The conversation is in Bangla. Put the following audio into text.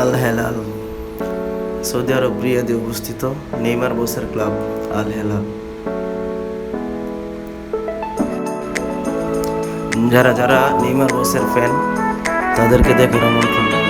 আল হেলাল। সৌদি আরব রিয়াদে অবস্থিত নেইমার বোসের ক্লাব আল হেলাল। যারা যারা নেইমার বোসের ফ্যান তাদেরকে দেখেন আমন্ত্রণ।